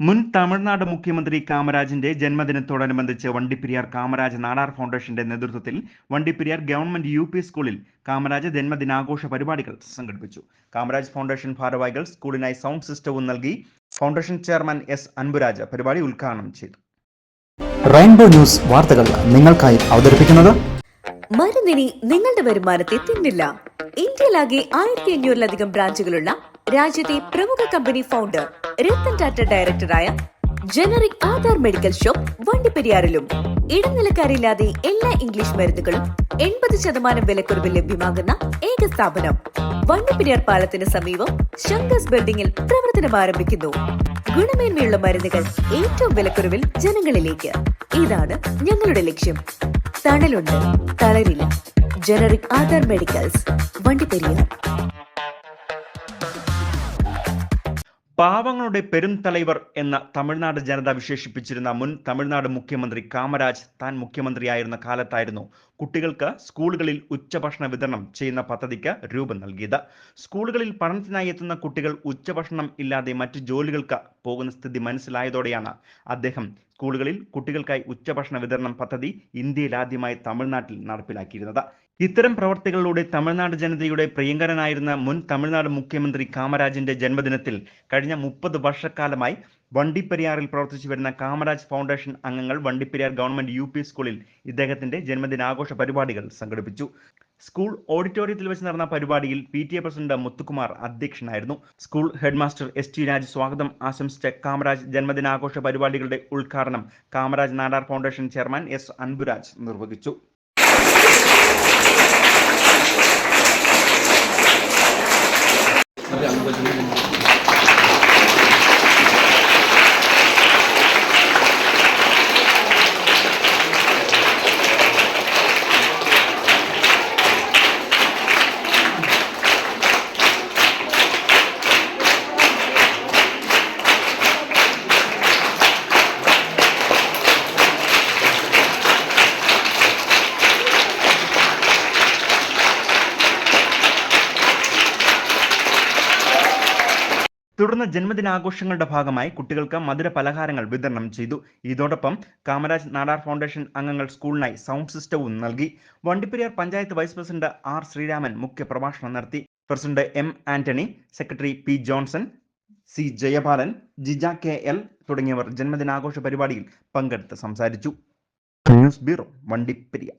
മുൻ തമിഴ്നാട് മുഖ്യമന്ത്രി കാമരാജിന്റെ ജന്മദിനത്തോടനുബന്ധിച്ച് വണ്ടിപ്പെരിയാർ കാമരാജ് നാടാർ ഫൗണ്ടേഷന്റെ നേതൃത്വത്തിൽ വണ്ടിപ്പെരിയാർ ഗവൺമെന്റ് യു പി സ്കൂളിൽ കാമരാജ് ജന്മദിനാഘോഷ പരിപാടികൾ സംഘടിപ്പിച്ചു. കാമരാജ് ഫൗണ്ടേഷൻ ഭാരവാഹികൾ സ്കൂളിനായി സൗണ്ട് സിസ്റ്റവും നൽകി ഫൗണ്ടേഷൻ ചെയർമാൻ എസ് അൻപുരാജ് പരിപാടി ഉദ്ഘാടനം ചെയ്തു. റെയിൻബോ ന്യൂസ് വാർത്തകൾ നിങ്ങൾക്കായി അവതരിപ്പിക്കുന്നത് മരുന്നിനി നിങ്ങളുടെ വരുമാനത്തെ തിന്നില്ല. ഇന്ത്യയിലാകെ ആയിരത്തി അഞ്ഞൂറിലധികം ബ്രാഞ്ചുകളുള്ള രാജ്യത്തെ പ്രമുഖ കമ്പനി ഫൗണ്ടർ രത്തൻ ടാറ്റ ഡയറക്ടറായ ജനറിക് ആധാർ മെഡിക്കൽ ഷോപ്പ് വണ്ടിപ്പെരിയാറിലും. ഇടനിലക്കാരില്ലാതെ എല്ലാ ഇംഗ്ലീഷ് മരുന്നുകളും എൺപത് ശതമാനം വിലക്കുറവിൽ ലഭ്യമാകുന്ന ഏക സ്ഥാപനം. വണ്ടിപ്പെരിയാർ പാലത്തിന് സമീപം ശങ്കസ് ബിൽഡിംഗിൽ പ്രവർത്തനം ആരംഭിക്കുന്നു. ഗുണമേന്മയുള്ള മരുന്നുകൾ ഏറ്റവും വിലക്കുറവിൽ ജനങ്ങളിലേക്ക്. ഇതാണ് ഞങ്ങളുടെ ലക്ഷ്യം. തണലുണ്ട് തളരില്ല. Generic Aadhaar medicals Vandiperiyar. പാവങ്ങളുടെ പെരും തലൈവർ എന്ന തമിഴ്നാട് ജനത വിശേഷിപ്പിച്ചിരുന്ന മുൻ തമിഴ്നാട് മുഖ്യമന്ത്രി കാമരാജ് താൻ മുഖ്യമന്ത്രിയായിരുന്ന കാലത്തായിരുന്നു കുട്ടികൾക്ക് സ്കൂളുകളിൽ ഉച്ചഭക്ഷണ വിതരണം ചെയ്യുന്ന പദ്ധതിക്ക് രൂപം നൽകിയത്. സ്കൂളുകളിൽ പഠനത്തിനായി എത്തുന്ന കുട്ടികൾ ഉച്ചഭക്ഷണം ഇല്ലാതെ മറ്റു ജോലികൾക്ക് പോകുന്ന സ്ഥിതി മനസ്സിലായതോടെയാണ് അദ്ദേഹം സ്കൂളുകളിൽ കുട്ടികൾക്കായി ഉച്ചഭക്ഷണ വിതരണം പദ്ധതി ഇന്ത്യയിൽ ആദ്യമായി തമിഴ്നാട്ടിൽ നടപ്പിലാക്കിയിരുന്നത്. ഇത്തരം പ്രവർത്തികളിലൂടെ തമിഴ്നാട് ജനതയുടെ പ്രിയങ്കരനായിരുന്ന മുൻ തമിഴ്നാട് മുഖ്യമന്ത്രി കാമരാജിന്റെ ജന്മദിനത്തിൽ കഴിഞ്ഞ മുപ്പത് വർഷക്കാലമായി വണ്ടിപ്പെരിയാറിൽ പ്രവർത്തിച്ചു വരുന്ന കാമരാജ് ഫൗണ്ടേഷൻ അംഗങ്ങൾ വണ്ടിപ്പെരിയാർ ഗവൺമെന്റ് യു പി സ്കൂളിൽ ഇദ്ദേഹത്തിന്റെ ജന്മദിനാഘോഷ പരിപാടികൾ സംഘടിപ്പിച്ചു. സ്കൂൾ ഓഡിറ്റോറിയത്തിൽ വെച്ച് നടന്ന പരിപാടിയിൽ P T A president Muthukumar അധ്യക്ഷനായിരുന്നു. School headmaster S T Raj സ്വാഗതം. ആശംസിച്ച കാമരാജ് ജന്മദിനാഘോഷ പരിപാടികളുടെ ഉദ്ഘാടനം Kamaraj Nadar foundation chairman S Anburaj നിർവഹിച്ചു. തുടർന്ന് ജന്മദിനാഘോഷങ്ങളുടെ ഭാഗമായി കുട്ടികൾക്ക് മധുര പലഹാരങ്ങൾ വിതരണം ചെയ്തു. ഇതോടൊപ്പം കാമരാജ് നാടാർ ഫൗണ്ടേഷൻ അംഗങ്ങൾ സ്കൂളിനായി സൗണ്ട് സിസ്റ്റവും നൽകി. Vandiperiyar panchayat vice president R Sreeraman മുഖ്യ പ്രഭാഷണം നടത്തി. President M Antony secretary P Johnson C Jayapalan Jija K L തുടങ്ങിയവർ ജന്മദിനാഘോഷ പരിപാടിയിൽ പങ്കെടുത്ത് സംസാരിച്ചു. News bureau Vandiperiyar.